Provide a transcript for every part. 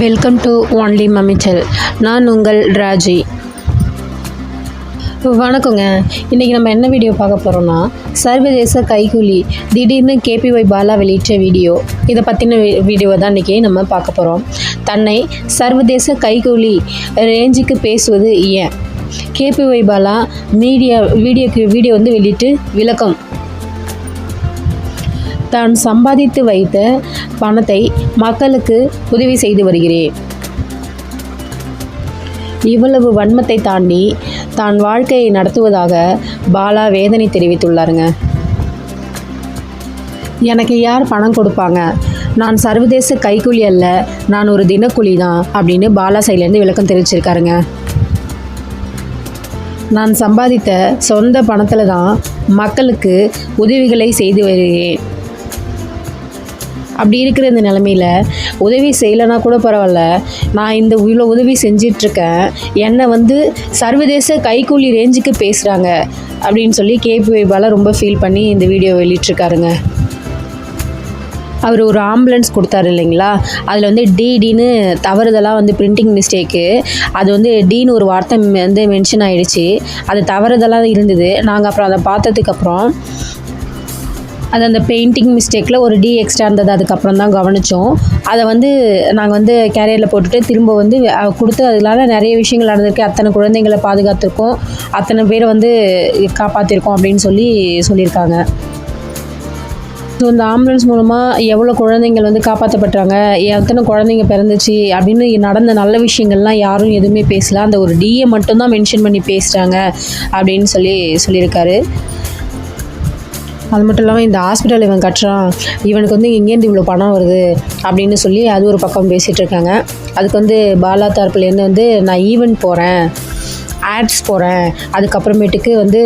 Welcome to only மமிச்சல் நான் உங்கள் ராஜி. வணக்கங்க. இன்றைக்கி நம்ம என்ன வீடியோ பார்க்க போகிறோம்னா சர்வதேச கைகூலி திடீர்னு கேபிஒய் பாலா வெளியிட்ட வீடியோ இதை பற்றின வீடியோவை தான் இன்றைக்கி நம்ம பார்க்க போகிறோம் தன்னை சர்வதேச கைகூலி ரேஞ்சுக்கு பேசுவது ஏன்? கேபிஒய் பாலா மீடியா வீடியோக்கு வீடியோ வந்து வெளியிட்டு விளக்கம். தான் சம்பாதித்து வைத்த பணத்தை மக்களுக்கு உதவி செய்து வருகிறேன். இவ்வளவு வன்மத்தை தாண்டி தான் வாழ்க்கையை நடத்துவதாக பாலா வேதனை தெரிவித்துள்ளாருங்க. எனக்கு யார் பணம் கொடுப்பாங்க? நான் சர்வதேச கைக்கூலி அல்ல நான் ஒரு தினக்கூலி தான் அப்படின்னு பாலா சைட்லேருந்து விளக்கம் தெரிவிச்சிருக்காருங்க. நான் சம்பாதித்த சொந்த பணத்தில் தான் மக்களுக்கு உதவிகளை செய்து வருகிறேன். அப்படி இருக்கிற இந்த நிலமையில் உதவி செய்யலைன்னா கூட பரவாயில்ல. நான் இந்த இவ்வளோ உதவி செஞ்சிட்ருக்கேன். என்னை வந்து சர்வதேச கைக்கூலி ரேஞ்சுக்கு பேசுகிறாங்க அப்படின்னு சொல்லி கேபி பாலா ரொம்ப ஃபீல் பண்ணி இந்த வீடியோ வெளியிட்ருக்காருங்க அவர் ஒரு ஆம்புலன்ஸ் கொடுத்தாரு இல்லைங்களா? அதில் வந்து டிடின்னு தவறுதலாக வந்து பிரிண்டிங் மிஸ்டேக்கு அது வந்து டீன்னு ஒரு வார்த்தை வந்து மென்ஷன் ஆகிடுச்சு அது தவறுதலாக இருந்தது. நாங்கள் அப்புறம் அதை பார்த்ததுக்கப்புறம் அது அந்த பெயிண்டிங் மிஸ்டேக்கில் ஒரு டி எக்ஸ்ட்ரா இருந்தது. அதுக்கப்புறம் தான் கவனித்தோம் அதை வந்து நாங்கள் வந்து கேரியரில் போட்டுட்டு திரும்ப வந்து கொடுத்து அதனால நிறைய விஷயங்கள் நடந்திருக்கு. அத்தனை குழந்தைங்களை பாதுகாத்திருக்கோம். அத்தனை பேரை வந்து காப்பாற்றிருக்கோம் அப்படின்னு சொல்லி சொல்லியிருக்காங்க. ஸோ இந்த ஆம்புலன்ஸ் மூலமாக எவ்வளோ குழந்தைங்கள் வந்து காப்பாற்றப்பட்டாங்க எத்தனை குழந்தைங்க பிறந்துச்சு? அப்படின்னு நடந்த நல்ல விஷயங்கள்லாம் யாரும் எதுவுமே பேசல. அந்த ஒரு டியை மட்டும்தான் மென்ஷன் பண்ணி பேசுகிறாங்க அப்படின்னு சொல்லி சொல்லியிருக்காரு. அது மட்டும் இல்லாமல் இந்த ஹாஸ்பிட்டல் இவன் கட்டுறான். இவனுக்கு வந்து எங்கேருந்து இவ்வளோ பணம் வருது அப்படின்னு சொல்லி அது ஒரு பக்கம் பேசிகிட்டு இருக்காங்க. அதுக்கு வந்து பாலா தரப்புலேருந்து வந்து நான் ஈவெண்ட் போகிறேன் ஆட்ஸ் போகிறேன் அதுக்கப்புறமேட்டுக்கு வந்து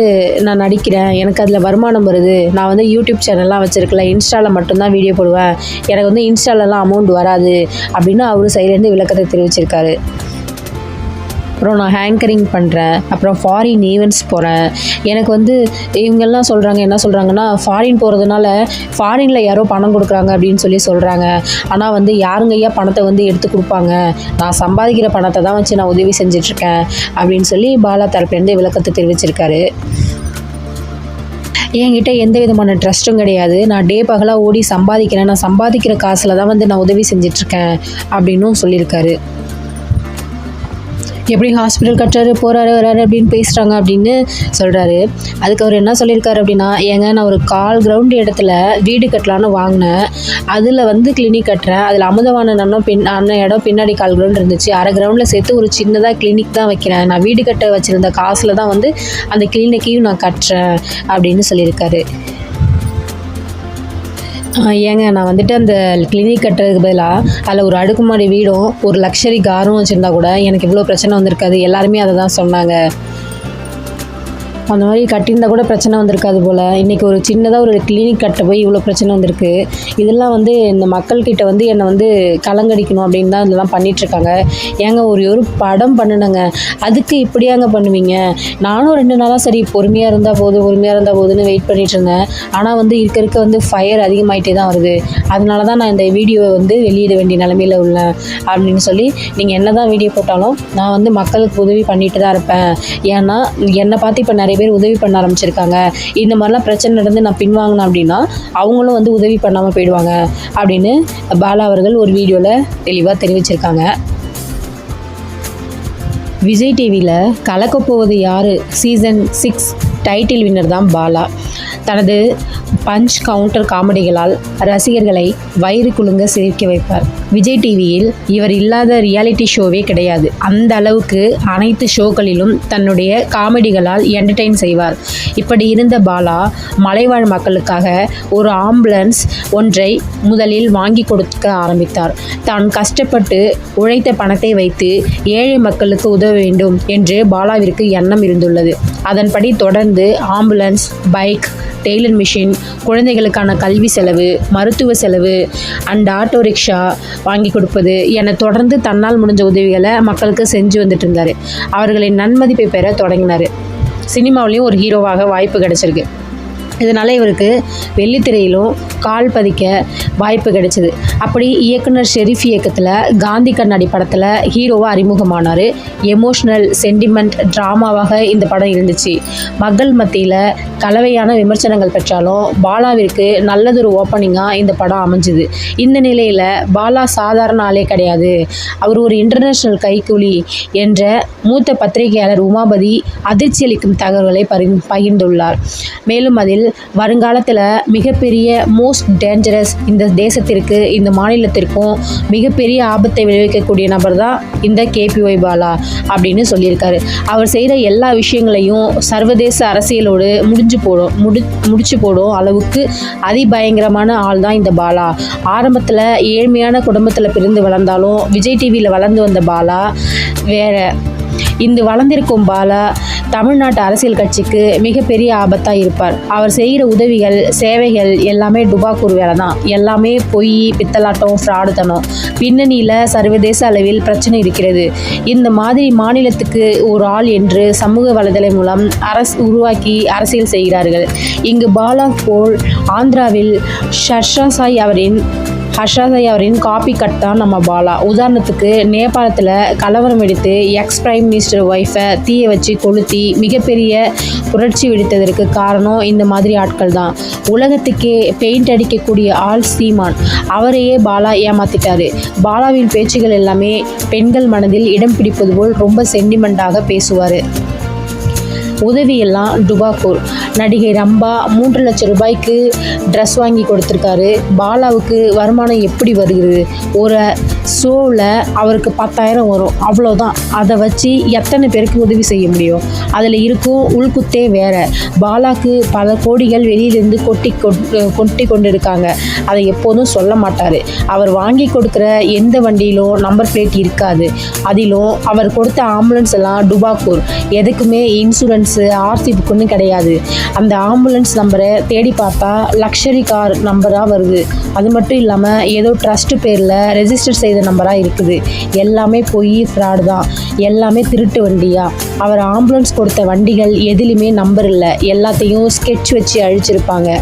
நான் நடிக்கிறேன். எனக்கு அதில் வருமானம் வருது. நான் வந்து யூடியூப் சேனல்லாம் வச்சுருக்கல இன்ஸ்டாவில் மட்டும்தான் வீடியோ போடுவேன். எனக்கு வந்து இன்ஸ்டாலலாம் அமௌண்ட் வராது அப்படின்னு அவர் சைட்லேருந்து விளக்கத்தை தெரிவிச்சிருக்காரு. அப்புறம் நான் ஹேங்கரிங் பண்ணுறேன் அப்புறம் ஃபாரின் ஈவெண்ட்ஸ் போகிறேன் எனக்கு வந்து இவங்கெல்லாம் சொல்கிறாங்க என்ன சொல்கிறாங்கன்னா ஃபாரின் போகிறதுனால ஃபாரினில் யாரோ பணம் கொடுக்குறாங்க அப்படின்னு சொல்லி சொல்கிறாங்க ஆனால் வந்து யாருங்க ஐயா பணத்தை வந்து எடுத்து கொடுப்பாங்க? நான் சம்பாதிக்கிற பணத்தை தான் வச்சு நான் உதவி செஞ்சிட்ருக்கேன் அப்படின்னு சொல்லி பாலா தரப்புலேருந்து விளக்கத்தை தெரிவிச்சிருக்காரு. என்கிட்ட எந்த விதமான ட்ரஸ்ட்டும் கிடையாது. நான் டே பகலாக ஓடி சம்பாதிக்கிறேன். நான் சம்பாதிக்கிற காசில் தான் வந்து நான் உதவி செஞ்சிட்ருக்கேன் அப்படின்னும் சொல்லியிருக்காரு. எப்படி ஹாஸ்பிட்டல் கட்டுறாரு போகிறாரு வராரு அப்படின்னு பேசுகிறாங்க அப்படின்னு சொல்கிறாரு அதுக்கு அவர் என்ன சொல்லியிருக்காரு அப்படின்னா ஏங்க நான் ஒரு கால் கிரவுண்ட் இடத்துல வீடு கட்டலான்னு வாங்கினேன். அதில் வந்து கிளினிக் கட்டுறேன். அதில் அமுதவான அண்ணன் பின் அண்ணன் இடம் பின்னாடி கால் கிரவுண்ட் இருந்துச்சு. அரை கிரவுண்டில் சேர்த்து ஒரு சின்னதாக கிளினிக் தான் வைக்கிறேன். நான் வீடு கட்ட வச்சுருந்த காசில் தான் வந்து அந்த கிளினிக்கையும் நான் கட்டுறேன் அப்படின்னு சொல்லியிருக்காரு. ஏங்க நான் வந்துட்டு அந்த கிளினிக் கட்டுறதுக்கு பதிலாக அதில் ஒரு அடுக்குமாடி வீடும் ஒரு லக்ஸரி காரும் வச்சுருந்தா கூட எனக்கு இவ்வளோ பிரச்சனை வந்திருக்காது. எல்லாருமே அதை தான் சொன்னாங்க. அந்த மாதிரி கட்டியிருந்தால் கூட பிரச்சனை வந்திருக்காது போல். இன்றைக்கி ஒரு சின்னதாக ஒரு கிளினிக் கட்ட போய் இவ்வளோ பிரச்சனை வந்திருக்கு. இதெல்லாம் வந்து இந்த மக்கள்கிட்ட வந்து என்னை வந்து கலங்கடிக்கணும் அப்படின்னு தான் இதெல்லாம் பண்ணிகிட்ருக்காங்க ஏங்க ஒரு ஒரு படம் பண்ணணுங்க அதுக்கு இப்படியாங்க பண்ணுவீங்க? நானும் ரெண்டு நாளாக சரி பொறுமையாக இருந்தால் போதும் பொறுமையாக இருந்தால் போதுன்னு வெயிட் பண்ணிட்டு இருந்தேன். ஆனால் வந்து இருக்க இருக்க வந்து ஃபயர் அதிகமாகிட்டே தான் வருது. அதனால தான் நான் இந்த வீடியோவை வந்து வெளியிட வேண்டிய நிலமையில் உள்ளேன் அப்படின்னு சொல்லி நீங்கள் என்ன தான் வீடியோ போட்டாலும் நான் வந்து மக்களுக்கு உதவி பண்ணிட்டு தான் இருப்பேன். ஏன்னா என்னை பார்த்து இப்போ நிறைய பேர் உதவி பண்ண ஆரம்பிச்சிருக்காங்க. இந்த மாதிரிலாம் பிரச்சனை நடந்து நான் பின்வாங்கினேன் அப்படின்னா அவங்களும் வந்து உதவி பண்ணாமல் போயிடுவாங்க அப்படின்னு பாலா அவர்கள் ஒரு வீடியோவில் தெளிவாக தெரிவிச்சிருக்காங்க. விஜய் டிவியில் கலக்கப் போவது யார்? சீசன் சிக்ஸ் டைட்டில் வின்னர் தான் பாலா. தனது பஞ்ச் கவுண்டர் காமெடிகளால் ரசிகர்களை வயிறு குலுங்க சிரிக்க வைப்பார். விஜய் டிவியில் இவர் இல்லாத ரியாலிட்டி ஷோவே கிடையாது. அந்த அளவுக்கு அனைத்து ஷோக்களிலும் தன்னுடைய காமெடிகளால் என்டர்டெயின் செய்வார். இப்படி இருந்த பாலா மலைவாழ் மக்களுக்காக ஒரு ஆம்புலன்ஸ் ஒன்றை முதலில் வாங்கி கொடுக்க ஆரம்பித்தார். தான் கஷ்டப்பட்டு உழைத்த பணத்தை வைத்து ஏழை மக்களுக்கு உதவ வேண்டும் என்று பாலாவிற்கு எண்ணம் இருந்துள்ளது. அதன்படி தொடர்ந்து ஆம்புலன்ஸ் பைக் டெய்லர் மிஷின் குழந்தைகளுக்கான கல்வி செலவு மருத்துவ செலவு அண்ட் ஆட்டோ ரிக்ஷா வாங்கி கொடுப்பது என தொடர்ந்து தன்னால் முடிஞ்ச உதவிகளை மக்களுக்கு செஞ்சு வந்துட்டு இருந்தார். அவர்களின் நன்மதிப்பை பெற தொடங்கினார். சினிமாவிலையும் ஒரு ஹீரோவாக வாய்ப்பு கிடச்சிருக்கு. இதனால் இவருக்கு வெள்ளித்திரையிலும் கால் பதிக்க வாய்ப்பு கிடைச்சிது. அப்படி இயக்குனர் ஷெரீஃப் இயக்கத்தில் காந்தி கண்ணாடி படத்தில் ஹீரோவாக அறிமுகமானார். எமோஷ்னல் சென்டிமெண்ட் ட்ராமாவாக இந்த படம் இருந்துச்சு. மக்கள் மத்தியில் கலவையான விமர்சனங்கள் பெற்றாலும் பாலாவிற்கு நல்லதொரு ஓப்பனிங்காக இந்த படம் அமைஞ்சுது. இந்த நிலையில் பாலா சாதாரண ஆளே கிடையாது. அவர் ஒரு இன்டர்நேஷ்னல் கைக்கூலி என்ற மூத்த பத்திரிகையாளர் உமாபதி அதிர்ச்சி அளிக்கும் தகவல்களை பரி பகிர்ந்துள்ளார். மேலும் அதில் வருங்காலத்தில் மிகப்பெரிய மோஸ்ட் டேஞ்சரஸ் இந்த தேசத்திற்கு இந்த மாநிலத்திற்கும் மிகப்பெரிய ஆபத்தை விளைவிக்கக்கூடிய நபர் தான் இந்த கேபிஒய் பாலா அப்படின்னு சொல்லியிருக்காரு. அவர் செய்கிற எல்லா விஷயங்களையும் சர்வதேச அரசியலோடு முடிஞ்சு போடும் முடி முடிச்சு போடும் அளவுக்கு அதிபயங்கரமான ஆள் தான் இந்த பாலா. ஆரம்பத்தில் ஏழ்மையான குடும்பத்தில் பிறந்து வளர்ந்தாலும் விஜய் டிவியில் வளர்ந்து வந்த பாலா வேற இந்த வளர்ந்திருக்கும் பாலா தமிழ்நாட்டு அரசியல் கட்சிக்கு மிகப்பெரிய ஆபத்தாக இருப்பார். அவர் செய்கிற உதவிகள் சேவைகள் எல்லாமே டுபாக்கூர் வேலை தான் எல்லாமே பொய் பித்தலாட்டம் ஃப்ராடுத்தனம். பின்னணியில் சர்வதேச அளவில் பிரச்சனை இருக்கிறது. இந்த மாதிரி மாநிலத்துக்கு ஒரு ஆள் என்று சமூக வலைதளம் மூலம் அரசு உருவாக்கி அரசியல் செய்கிறார்கள். இங்கு பாலா போல் ஆந்திராவில் ஷர்ஷா சாய் அவரின் ஹர்ஷாதை அவரின் காப்பி கட் தான் நம்ம பாலா. உதாரணத்துக்கு நேபாளத்தில் கலவரம் வெடித்து எக்ஸ் பிரைம் மினிஸ்டர் ஒய்ஃபை தீயை வச்சு கொளுத்தி மிகப்பெரிய புரட்சி வெடித்ததற்கு காரணம் இந்த மாதிரி ஆட்கள் தான். உலகத்துக்கே பெயிண்ட் அடிக்கக்கூடிய ஆள் சீமான். அவரையே பாலா ஏமாத்திட்டாரு. பாலாவின் பேச்சுகள் எல்லாமே பெண்கள் மனதில் இடம் பிடிப்பது போல் ரொம்ப சென்டிமெண்ட்டாக பேசுவார். உதவியெல்லாம் டுபாக்கூர் நடிகை ரம்பா மூன்று லட்சம் ரூபாய்க்கு ட்ரெஸ் வாங்கி கொடுத்துருக்காரு. பாலாவுக்கு வருமானம் எப்படி வருகிறது? ஒரு ஷோவில் அவருக்கு பத்தாயிரம் வரும். அவ்வளோதான் அதை வச்சு எத்தனை பேருக்கு உதவி செய்ய முடியும்? அதில் இருக்கும் உள்குத்தே வேற. பாலாக்கு பல கோடிகள் வெளியிலேருந்து கொட்டி கொட்- கொட்டி கொண்டு இருக்காங்க அதை எப்போதும் சொல்ல மாட்டார். அவர் வாங்கி கொடுக்குற எந்த வண்டியிலும் நம்பர் பிளேட் இருக்காது. அதிலும் அவர் கொடுத்த ஆம்புலன்ஸ் எல்லாம் டுபாக்கூர். எதுக்குமே இன்சூரன்ஸு ஆர்சி புக்குன்னு கிடையாது. அந்த ஆம்புலன்ஸ் நம்பரை தேடி பார்த்தா லக்ஷரி கார் நம்பராக வருது. அது மட்டும் இல்லாமல் ஏதோ ட்ரஸ்ட் பேரில் ரெஜிஸ்டர் செய்த நம்பராக இருக்குது. எல்லாமே பொய் ஃப்ராடு தான். எல்லாமே திருட்டு வண்டியா? அவர் ஆம்புலன்ஸ் கொடுத்த வண்டிகள் எதுலேயுமே நம்பர் இல்லை. எல்லாத்தையும் ஸ்கெட்ச் வச்சு அழிச்சிருப்பாங்க.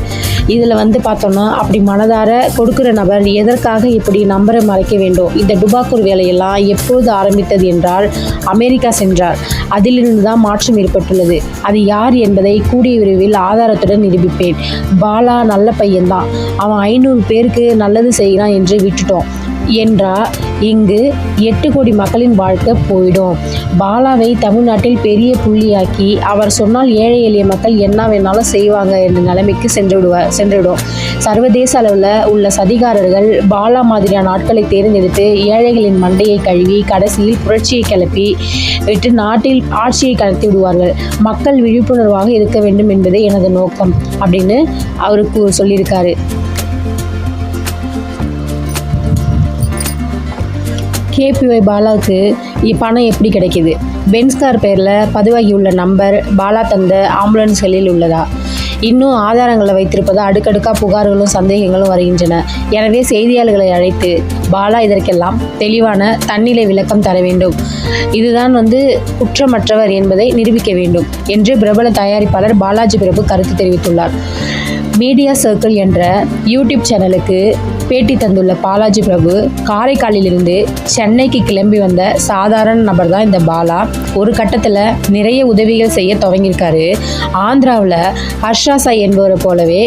இதில் வந்து பார்த்தோம்னா அப்படி மனதார கொடுக்குற நபர் எதற்காக இப்படி நம்பரை மறைக்க வேண்டும்? இந்த டுபாக்கூர் வேலையெல்லாம் எப்போது ஆரம்பித்தது என்றால் அமெரிக்கா சென்றார். அதிலிருந்து தான் மாற்றம் ஏற்பட்டுள்ளது. அது யார் என்பதை கூடிய விரைவில் ஆதாரத்துடன் நிரூபிப்பேன். பாலா நல்ல பையன்தான். அவன் ஐநூறு பேருக்கு நல்லது செய்கிறான் என்று விட்டுட்டோம். என்றால் இங்கு எட்டு கோடி மக்களின் வாழ்க்கை போயிடும். பாலாவை தமிழ்நாட்டில் பெரிய புள்ளியாக்கி அவர் சொன்னால் ஏழை எளிய மக்கள் என்ன வேணாலும் செய்வாங்க என்ற நிலைமைக்கு சென்றுவிடுவார் சென்றுவிடும். சர்வதேச அளவில் உள்ள சதிகாரர்கள் பாலா மாதிரியான ஆட்களை தேர்ந்தெடுத்து ஏழைகளின் மண்டையை கழுவி கடைசியில் புரட்சியை கிளப்பி விட்டு நாட்டில் ஆட்சியை கலத்தி விடுவார்கள். மக்கள் விழிப்புணர்வாக இருக்க வேண்டும் என்பதே எனது நோக்கம் அப்படின்னு அவருக்கு சொல்லியிருக்காரு. கேபிஒய் பாலாவுக்கு பணம் எப்படி கிடைக்குது? பென்ஸ்கார் பேரில் பதிவாகியுள்ள நம்பர் பாலா தந்த ஆம்புலன்ஸ்களில் உள்ளதா? இன்னும் ஆதாரங்களை வைத்திருப்பதா? அடுக்கடுக்காக புகார்களும் சந்தேகங்களும் வருகின்றன. எனவே செய்தியாளர்களை அழைத்து பாலா இதற்கெல்லாம் தெளிவான தன்னிலை விளக்கம் தர வேண்டும். இதுதான் வந்து குற்றமற்றவர் என்பதை நிரூபிக்க வேண்டும் என்று பிரபல தயாரிப்பாளர் பாலாஜி பிரபு கருத்து தெரிவித்துள்ளார். மீடியா சர்க்கிள் என்ற யூடியூப் சேனலுக்கு பேட்டி தந்துள்ள பாலாஜி பிரபு காரைக்காலிலிருந்து சென்னைக்கு கிளம்பி வந்த சாதாரண நபர் தான் இந்த பாலா. ஒரு கட்டத்தில் நிறைய உதவிகள் செய்ய துவங்கியிருக்காரு. ஆந்திராவில் ஹர்ஷா சாய் என்பவரை போலவே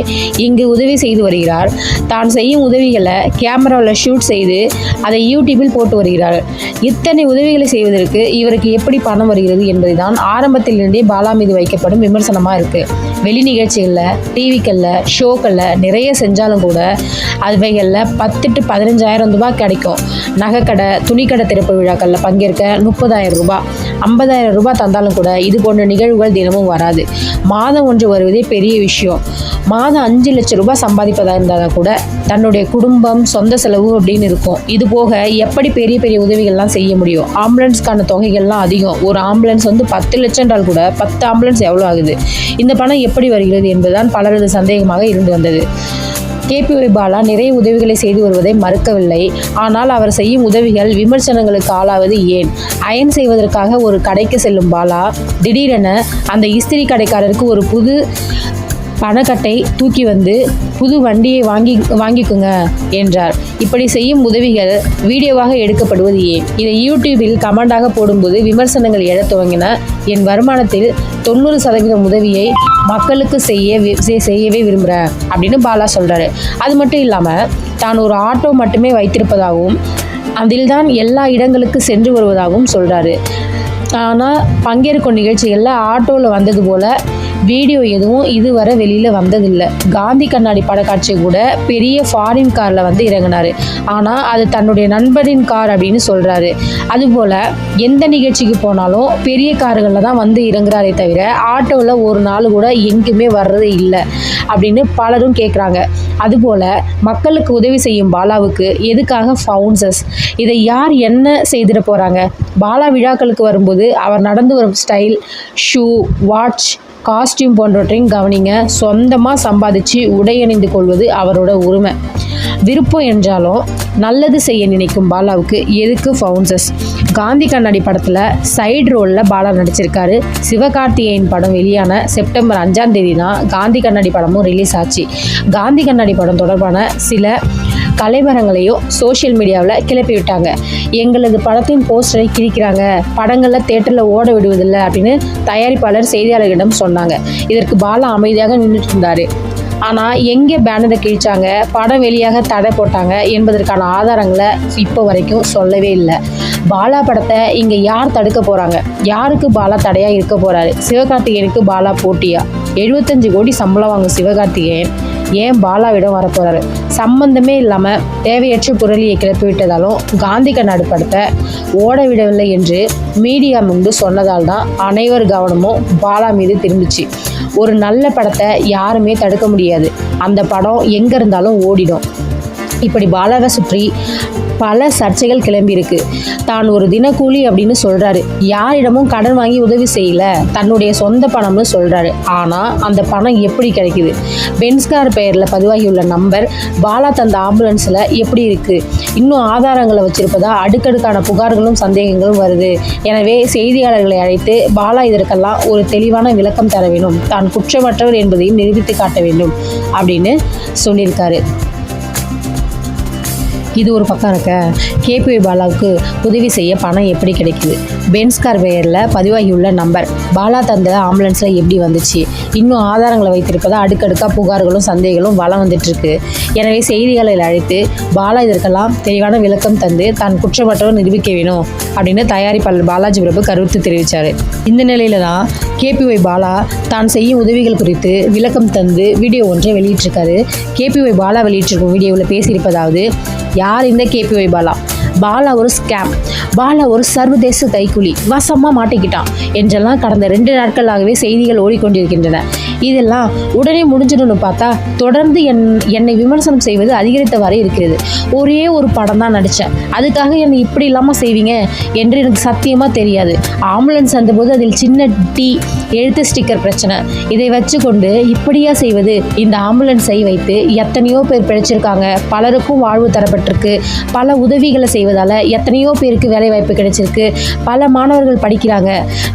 இங்கு உதவி செய்து வருகிறார். தான் செய்யும் உதவிகளை கேமராவில் ஷூட் செய்து அதை யூடியூபில் போட்டு வருகிறார். இத்தனை உதவிகளை செய்வதற்கு இவருக்கு எப்படி பணம் வருகிறது என்பதை தான் ஆரம்பத்திலிருந்தே பாலா மீது வைக்கப்படும் விமர்சனமாக இருக்குது வெளி நிகழ்ச்சிகளில் டிவிக்களில் ஷோக்களில் நிறைய செஞ்சாலும் கூட அவைகள் விழாக்களில் பத்து டு பதினஞ்சாயிரம் ரூபாய் கிடைக்கும். நகைக்கடை துணிக்கடை திறப்பு விழாக்களில் பங்கேற்க முப்பதாயிரம் ரூபாய். ஐம்பதாயிரம் ரூபாய் தந்தாலும் கூட இது போன்ற நிகழ்வுகள் தினமும் வராது. மாதம் ஒன்று வருவதே பெரிய விஷயம். மாதம் அஞ்சு லட்சம் ரூபாய் சம்பாதிப்பதாக இருந்தால் கூட தன்னுடைய குடும்பம் சொந்த செலவு அப்படின்னு இருக்கும். இது போக எப்படி பெரிய பெரிய உதவிகள்லாம் செய்ய முடியும்? ஆம்புலன்ஸ்க்கான தொகைகள்லாம் அதிகம். ஒரு ஆம்புலன்ஸ் வந்து பத்து லட்சம் என்றால் கூட பத்து ஆம்புலன்ஸ் எவ்வளோ ஆகுது? இந்த பணம் எப்படி வருகிறது என்பதுதான் பலரது சந்தேகமாக இருந்து வந்தது. கேபிஒய் பாலா நிறைய உதவிகளை செய்து வருவதை மறுக்கவில்லை. ஆனால் அவர் செய்யும் உதவிகள் விமர்சனங்களுக்கு ஆளாவது ஏன்? அயன் செய்வதற்காக ஒரு கடைக்கு செல்லும் பாலா திடீரென அந்த இஸ்திரி கடைக்காரருக்கு ஒரு புது பணக்கட்டை தூக்கி வந்து புது வண்டியை வாங்கி வாங்கிக்குங்க என்றார். இப்படி செய்யும் உதவிகள் வீடியோவாக எடுக்கப்படுவது ஏன்? இதை யூடியூபில் கமெண்டாக போடும்போது விமர்சனங்கள் எழத் துவங்கின. என் வருமானத்தில் தொண்ணூறு சதவீதம் உதவியை மக்களுக்கு செய்ய செய்- செய்யவே விரும்புகிறேன் அப்படின்னு பாலா சொல்கிறாரு அது மட்டும் இல்லாமல் தான் ஒரு ஆட்டோ மட்டுமே வைத்திருப்பதாகவும் அதில்தான் எல்லா இடங்களுக்கு சென்று வருவதாகவும் சொல்கிறாரு ஆனால் பங்கேற்கும் நிகழ்ச்சிகளில் ஆட்டோவில் வந்தது போல் வீடியோ எதுவும் இதுவரை வெளியில் வந்ததில்லை. காந்தி கண்ணாடி படக்காட்சி கூட பெரிய ஃபாரின் காரில் வந்து இறங்கினார். ஆனால் அது தன்னுடைய நண்பரின் கார் அப்படின்னு சொல்கிறாரு அதுபோல் எந்த நிகழ்ச்சிக்கு போனாலும் பெரிய கார்களில் தான் வந்து இறங்குறாரே தவிர ஆட்டோவில் ஒரு நாள் கூட எங்கேயுமே வர்றது இல்லை அப்படின்னு பலரும் கேட்குறாங்க அதுபோல் மக்களுக்கு உதவி செய்யும் பாலாவுக்கு எதுக்காக ஃபவுன்சஸ் இதை யார் என்ன செய்திட போகிறாங்க பாலா விழாக்களுக்கு வரும்போது அவர் நடந்து வரும் ஸ்டைல் ஷூ வாட்ச் காஸ்டியூம் போன்றவற்றையும் கவனிங்க. சொந்தமாக சம்பாதிச்சு உடையணிந்து கொள்வது அவரோட உரிமை. விருப்பம் என்றாலும் நல்லது செய்ய நினைக்கும் பாலாவுக்கு எதுக்கு ஃபவுன்சஸ் காந்தி கண்ணாடி படத்தில் சைடு ரோலில் பாலா நடிச்சிருக்காரு. சிவகார்த்திகேயன் படம் வெளியான செப்டம்பர் அஞ்சாம் தேதி தான் காந்தி கண்ணாடி படமும் ரிலீஸ் ஆச்சு. காந்தி கண்ணாடி படம் தொடர்பான சில கலைவரங்களையும் சோஷியல் மீடியாவில் கிளப்பி விட்டாங்க. எங்களது படத்தின் போஸ்டரை கிழிக்கிறாங்க. படங்களில் தேட்டரில் ஓட விடுவதில்லை அப்படின்னு தயாரிப்பாளர் செய்தியாளர்களிடம் சொன்னாங்க. இதற்கு பாலா அமைதியாக நின்றுட்டு இருந்தார். ஆனால் எங்கே பேனரை கிழிச்சாங்க? படம் வெளியாக தடை போட்டாங்க என்பதற்கான ஆதாரங்களை இப்போ வரைக்கும் சொல்லவே இல்லை. பாலா படத்தை இங்கே யார் தடுக்க போகிறாங்க யாருக்கு பாலா தடையாக இருக்க போகிறாரு சிவகார்த்திகேயனுக்கு பாலா போட்டியா? எழுபத்தஞ்சு கோடி சம்பளம் வாங்கும் சிவகார்த்திகேயன். ஏன் பாலாவிடம் வரப்போறாரு சம்பந்தமே இல்லாமல் தேவையற்ற புரளியை கிளப்பி விட்டதாலும் காந்தி கண்ணாடு படத்தை ஓட விடவில்லை என்று மீடியா முன்பு சொன்னதால் தான் அனைவர் கவனமும் பாலா மீது திரும்பிச்சு. ஒரு நல்ல படத்தை யாருமே தடுக்க முடியாது. அந்த படம் எங்கே இருந்தாலும் ஓடிடும். இப்படி பாலாவை சுற்றி பல சர்ச்சைகள் கிளம்பியிருக்கு. தான் ஒரு தினக்கூலி அப்படின்னு சொல்கிறாரு யாரிடமும் கடன் வாங்கி உதவி செய்யல. தன்னுடைய சொந்த பணம்னு சொல்கிறாரு ஆனால் அந்த பணம் எப்படி கிடைக்குது? பென்ஸ்கார் பெயரில் பதிவாகியுள்ள நம்பர் பாலா தந்த ஆம்புலன்ஸில் எப்படி இருக்குது இன்னும் ஆதாரங்களை வச்சிருப்பதா? அடுக்கடுக்கான புகார்களும் சந்தேகங்களும் வருது. எனவே செய்தியாளர்களை அழைத்து பாலா இதற்கெல்லாம் ஒரு தெளிவான விளக்கம் தர வேண்டும். தான் குற்றமற்றவர் என்பதையும் நிரூபித்து காட்ட வேண்டும் அப்படின்னு சொல்லியிருக்காரு. இது ஒரு பக்கம் இருக்க. கேபி பாலாவுக்கு உதவி செய்ய பணம் எப்படி கிடைக்குது? பென்ஸ்கார் பெயரில் பதிவாகியுள்ள நம்பர். பாலா தந்த ஆம்புலன்ஸில் எப்படி வந்துச்சு? இன்னும் ஆதாரங்களை வைத்திருப்பதா? அடுக்கடுக்காக புகார்களும் சந்தேகங்களும் வளம் வந்துட்டுருக்கு. எனவே செய்திகளை அழைத்து பாலா இதற்கெல்லாம் தெளிவான விளக்கம் தந்து தான் குற்றமற்றவர் நிரூபிக்க வேணும் அப்படின்னு தயாரிப்பாளர் பாலாஜி பிரபு கருத்து தெரிவித்தார் இந்த நிலையில தான் கேபிஒய் பாலா தான் செய்யும் உதவிகள் குறித்து விளக்கம் தந்து வீடியோ ஒன்றை வெளியிட்டிருக்காரு. கேபிஒய் பாலா வெளியிட்டிருக்கும் வீடியோவில் பேசியிருப்பதாவது யார் இந்த கேபிஒய் பாலா? பாலா ஒரு ஸ்கேம் பாலா ஒரு சர்வதேச கைக்கூலி வசமாக மாட்டிக்கிட்டான். என்றெல்லாம் கடந்த ரெண்டு நாட்களாகவே செய்திகள் ஓடிக்கொண்டிருக்கின்றன. இதெல்லாம் உடனே முடிஞ்சிடணும்னு பார்த்தா தொடர்ந்து என் என்னை விமர்சனம் செய்வது அதிகரித்தவாறே இருக்கிறது. ஒரே ஒரு படம் தான் நடித்தேன். அதுக்காக என்னை இப்படி இல்லாமல் செய்வீங்க என்று எனக்கு சத்தியமாக தெரியாது. ஆம்புலன்ஸ் வந்தபோது அதில் சின்ன டி எழுத்து ஸ்டிக்கர் பிரச்சனை. இதை வச்சுக்கொண்டு இப்படியா செய்வது? இந்த ஆம்புலன்ஸை வைத்து எத்தனையோ பேர் பிழைச்சிருக்காங்க. பலருக்கும் வாழ்வு தரப்பட்டிருக்கு. பல உதவிகளை செய்வதால் எத்தனையோ பேருக்கு வேலை வாய்ப்பு கிடைச்சிருக்கு. பல மாணவர்கள் படிக்கிறாங்க.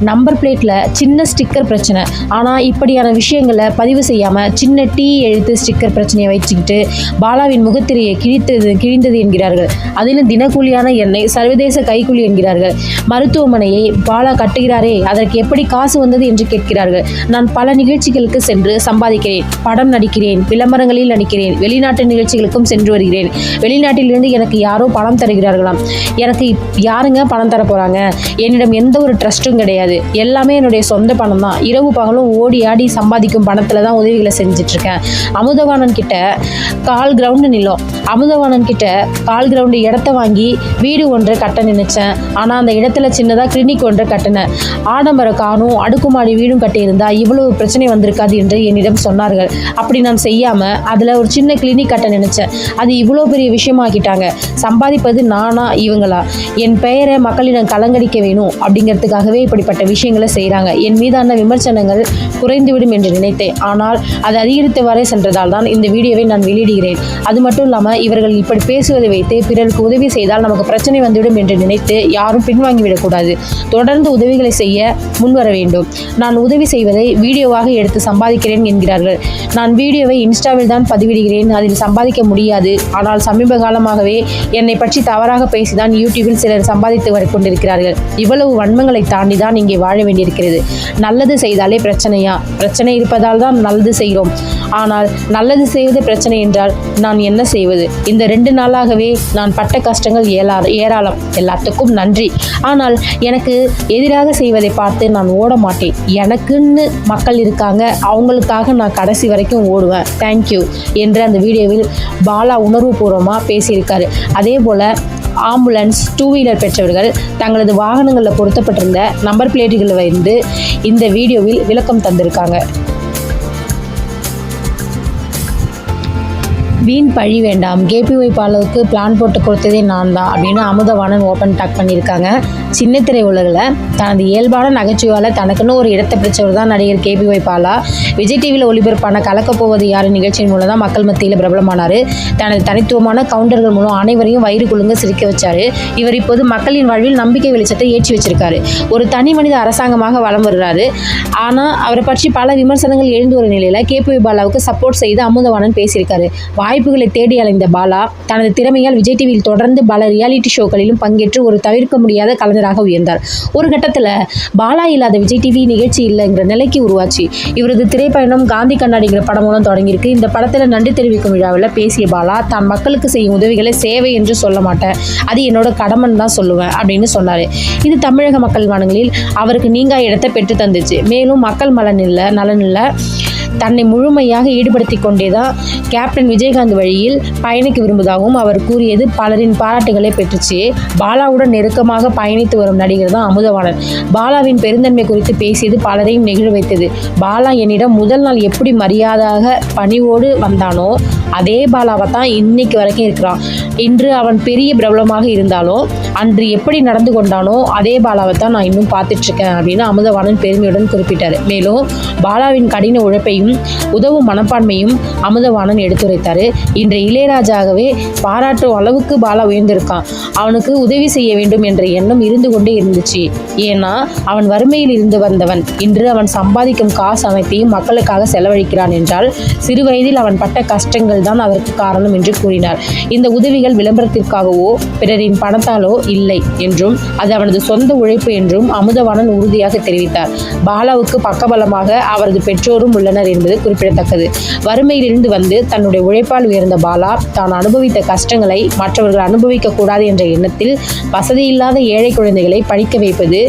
நம்பர் பிளேட்டில் சின்ன ஸ்டிக்கர் பிரச்சனை. ஆனால் இப்படியான விஷயங்களை பதிவு செய்யாமல் சின்ன டீ எழுத்து ஸ்டிக்கர் பிரச்சனையை வச்சுக்கிட்டு பாலாவின் முகத்திரையை கிழித்தது கிழிந்தது என்கிறார்கள். அதிலும் தினக்கூலியான எண்ணெய் சர்வதேச கைக்கூலி என்கிறார்கள். மருத்துவமனையை பாலா கட்டுகிறாரே அதற்கு எப்படி காசு வந்தது என்று கேட்கிறார்கள். நான் பல நிகழ்ச்சிகளுக்கு சென்று சம்பாதிக்கிறேன். படம் நடிக்கிறேன் விளம்பரங்களில் நடிக்கிறேன் வெளிநாட்டு நிகழ்ச்சிகளுக்கும் சென்று வருகிறேன். வெளிநாட்டிலிருந்து எனக்கு யாரோ பணம் சொல்லலாம். எனக்கு யாருங்க பணம் தர போகிறாங்க என்னிடம் எந்த ஒரு ட்ரஸ்ட்டும் கிடையாது. எல்லாமே என்னுடைய சொந்த பணம் தான். இரவு பகலும் ஓடி ஆடி சம்பாதிக்கும் பணத்தில் தான் உதவிகளை செஞ்சிட்ருக்கேன் அமுதவாணன் கிட்ட கால் கிரவுண்டு நிலம் அமுதவாணன் கிட்ட கால் கிரவுண்டு இடத்த வாங்கி வீடு ஒன்றை கட்ட நினைச்சேன். ஆனால் அந்த இடத்துல சின்னதாக கிளினிக் ஒன்றை கட்டினேன். ஆடம்பர காணும் அடுக்குமாடி வீடும் கட்டியிருந்தா இவ்வளவு பிரச்சனை வந்திருக்காது என்று என்னிடம் சொன்னார்கள். அப்படி நான் செய்யாமல் அதில் ஒரு சின்ன கிளினிக் கட்ட நினைச்சேன். அது இவ்வளோ பெரிய விஷயமாக்கிட்டாங்க. சம்பாதிப்பது நான் நானா இவங்களா? என் பெயரை மக்களிடம் கலங்கடிக்க வேணும் அப்படிங்கிறதுக்காகவே இப்படிப்பட்ட விஷயங்களை செய்கிறாங்க என் மீதான விமர்சனங்கள் குறைந்துவிடும் என்று நினைத்தேன். ஆனால் அது அதிகரித்தவாறே சென்றதால் தான் இந்த வீடியோவை நான் வெளியிடுகிறேன். அது மட்டும் இல்லாமல் இவர்கள் இப்படி பேசுவதை வைத்து பிறருக்கு உதவி செய்தால் நமக்கு பிரச்சனை வந்துவிடும் என்று நினைத்து யாரும் பின்வாங்கிவிடக்கூடாது தொடர்ந்து உதவிகளை செய்ய முன்வர வேண்டும். நான் உதவி செய்வதை வீடியோவாக எடுத்து சம்பாதிக்கிறேன் என்கிறார்கள். நான் வீடியோவை இன்ஸ்டாவில் தான் பதிவிடுகிறேன். அதில் சம்பாதிக்க முடியாது. ஆனால் சமீப காலமாகவே என்னை பற்றி தவறாக பேசிதான் யூடியூபில் சிலர் சம்பாதித்து கொண்டிருக்கிறார்கள். இவ்வளவு வன்மங்களை தாண்டி தான் இங்கே வாழ வேண்டியிருக்கிறது. நல்லது செய்தாலே பிரச்சனையா? பிரச்சனை இருப்பதால் தான் நல்லது செய்கிறோம். ஆனால் நல்லது செய்வது பிரச்சனை என்றால் நான் என்ன செய்வது? இந்த ரெண்டு நாளாகவே நான் பட்ட கஷ்டங்கள் ஏலா ஏராளம். எல்லாத்துக்கும் நன்றி. ஆனால் எனக்கு எதிராக செய்வதை பார்த்து நான் ஓட மாட்டேன். எனக்குன்னு மக்கள் இருக்காங்க. அவங்களுக்காக நான் கடைசி வரைக்கும் ஓடுவேன். தேங்க்யூ என்று அந்த வீடியோவில் பாலா உணர்வுபூர்வமாக பேசியிருக்காரு. அதே போல் ஆம்புலன்ஸ் டூ வீலர் பெற்றவர்கள் தங்களது வாகனங்களில் பொருத்தப்பட்டிருந்த நம்பர் பிளேட்டுகளை வந்து இந்த வீடியோவில் விளக்கம் தந்திருக்காங்க. வீண் பழி வேண்டாம். கேபிஒய் பாலுவுக்கு பிளான் போட்டு கொடுத்ததே நான் தான் அப்படின்னு அமுதவாணன் ஓப்பன் டாக் பண்ணியிருக்காங்க. சின்ன திரை உலகில் தனது இயல்பான நகைச்சுவையால் தனக்குன்னு ஒரு இடத்தை பிடிச்சவர் தான் நடிகர் கேபிஒய் பாலா விஜய் டிவியில் ஒளிபரப்பான கலக்கப் போவது யார்? நிகழ்ச்சியின் மூலம் தான் மக்கள் மத்தியில் பிரபலமானார். தனது தனித்துவமான கவுண்டர்கள் மூலம் அனைவரையும் வயிறு குழுங்க சிரிக்க வச்சார். இவர் இப்போது மக்களின் வாழ்வில் நம்பிக்கை வெளிச்சத்தை ஏற்றி வச்சிருக்காரு. ஒரு தனி மனித அரசாங்கமாக வலம் வருகிறாரு. ஆனால் அவரை பற்றி பல விமர்சனங்கள் எழுந்து வரும் நிலையில் கேபிஒய் பாலாவுக்கு சப்போர்ட் செய்து அமுதவாணன் பேசியிருக்காரு. வாய்ப்புகளை தேடி அலைந்த பாலா தனது திறமையால் விஜய் டிவியில் தொடர்ந்து பல ரியாலிட்டி ஷோக்களிலும் பங்கேற்று ஒரு தவிர்க்க முடியாத கலைஞராக உயர்ந்தார். ஒரு கட்டத்தில் பாலா இல்லாத விஜய் டிவி நிகழ்ச்சி இல்லைங்கிற நிலைக்கு உருவாச்சு. இவரது திரைப்பயணம் காந்தி கண்ணாடிங்கிற படம் மூலம் தொடங்கியிருக்கு. இந்த படத்தில் நன்றி தெரிவிக்கும் விழாவில் பேசிய பாலா தான் மக்களுக்கு செய்யும் உதவிகளை சேவை என்று சொல்ல மாட்டேன். அது என்னோட கடமைன்னு தான் சொல்லுவேன் அப்படின்னு சொன்னார். இது தமிழக மக்கள் மனங்களில் அவருக்கு நீங்கா இடத்தை பெற்று தந்துச்சு. மேலும் மக்கள் நலனில் நலனில் தன்னை முழுமையாக ஈடுபடுத்தி கொண்டே தான் கேப்டன் விஜயகாந்த் வழியில் பயணிக்க விரும்புவதாகவும் அவர் கூறியது. பலரின் பாராட்டுகளை பெற்றுச்சு. பாலாவுடன் நெருக்கமாக பயணித்து வரும் நடிகர் தான் அமுதவாணன். பாலாவின் பெருந்தன்மை குறித்து பேசியது பலரையும் நெகிழ வைத்தது. பாலா என்னிடம் முதல் நாள் எப்படி மரியாதாக பணிவோடு வந்தானோ அதே பாலாவை தான் இன்னைக்கு வரைக்கும் இருக்கிறான். இன்று அவன் பெரிய பிரபலமாக இருந்தாலும் அன்று எப்படி நடந்து கொண்டானோ அதே பாலாவை தான் நான் இன்னும் பார்த்துட்ருக்கேன் அப்படின்னு அமுதவாணன் பெருமையுடன் குறிப்பிட்டார். மேலும் பாலாவின் கடின உழைப்பையும் உதவும் மனப்பான்மையும் அமுதவாணன் எடுத்துரைத்தார். இன்று இளையராஜாகவே பாராட்டும் அளவுக்கு பாலா உயர்ந்திருக்கான். அவனுக்கு உதவி செய்ய வேண்டும் என்ற எண்ணம் இருந்து கொண்டே இருந்துச்சு. ஏன்னா அவன் வறுமையில் இருந்து வந்தவன். இன்று அவன் சம்பாதிக்கும் காசு அனைத்தையும் மக்களுக்காக செலவழிக்கிறான் என்றால் சிறு வயதில் அவன் பட்ட கஷ்டங்கள் தான் அதற்கு காரணம் என்று கூறினார். இந்த உதவிகள் விளம்பரத்திற்காகவோ பிறரின் பணத்தாலோ இல்லை என்றும் அது அவனது சொந்த உழைப்பு என்றும் அமுதவாணன் உறுதியாக தெரிவித்தார். பாலாவுக்கு பக்கபலமாக அவரது பெற்றோரும் உள்ளனர் என்பது குறிப்பிடத்தக்கது. வறுமையிலிருந்து வந்து தன்னுடைய உழைப்பால் உயர்ந்த பாலா தான் அனுபவித்த கஷ்டங்களை மற்றவர்கள் அனுபவிக்க கூடாது என்ற எண்ணத்தில் வசதியில்லாத ஏழை குழந்தைகளை படிக்க வைப்பது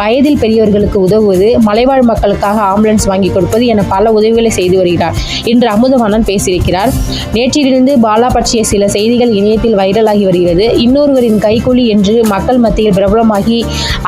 வயதில் பெரியவர்களுக்கு உதவுவது மலைவாழ் மக்களுக்காக ஆம்புலன்ஸ் வாங்கி கொடுப்பது என பல உதவிகளை செய்து வருகிறார். இன்று அமுதவாணன் பேசியிருக்கிறார். நேற்றிலிருந்து பாலா பற்றிய சில செய்திகள் இணையத்தில் வைரலாகி வருகிறது. இன்னொருவரின் கைக்கூலி என்று மக்கள் மத்தியில் பிரபலமாகி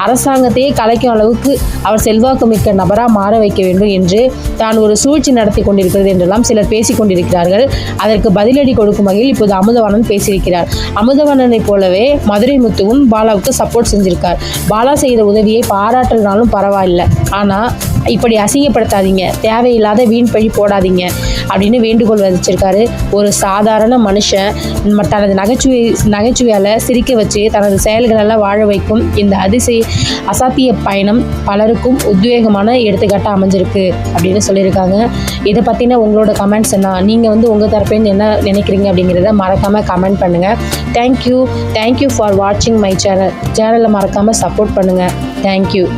அரசாங்கத்தையே கலைக்கும் அளவுக்கு அவர் செல்வாக்கு மிக்க நபராக மாற வைக்க வேண்டும் என்று தான் ஒரு சூழ்ச்சி நடத்தி கொண்டிருக்கிறது என்றெல்லாம் சிலர் பேசிக் கொண்டிருக்கிறார்கள். அதற்கு பதிலடி கொடுக்கும் வகையில் இப்போது அமுதவாணன் பேசியிருக்கிறார். அமுதவாணனை போலவே மதுரை முத்துவும் பாலாவுக்கு சப்போர்ட் செஞ்சிருக்கார். பாலா செய்த உதவியை பாராட்டுறதுனாலும் பரவாயில்லை. ஆனால் இப்படி அசிங்கப்படுத்தாதீங்க. தேவையில்லாத வீண் பழி போடாதீங்க. அப்படின்னு வேண்டுகோள் விதிச்சிருக்காரு. ஒரு சாதாரண மனுஷன் ம- தனது நகைச்சுவை நகைச்சுவையால் சிரிக்க வச்சு தனது செயல்களெல்லாம் வாழ வைக்கும் இந்த அதிசய அசாத்திய பயணம் பலருக்கும் உத்வேகமான எடுத்துக்காட்டாக அமைஞ்சிருக்கு அப்படின்னு சொல்லியிருக்காங்க. இதை பற்றின உங்களோட கமெண்ட்ஸ் என்ன? நீங்கள் வந்து உங்கள் தரப்புலேருந்து என்ன நினைக்கிறீங்க அப்படிங்கிறத மறக்காமல் கமெண்ட் பண்ணுங்கள் thank you thank you for வாட்சிங் மை சேனல் சேனலை மறக்காமல் சப்போர்ட் பண்ணுங்கள் தேங்க்யூ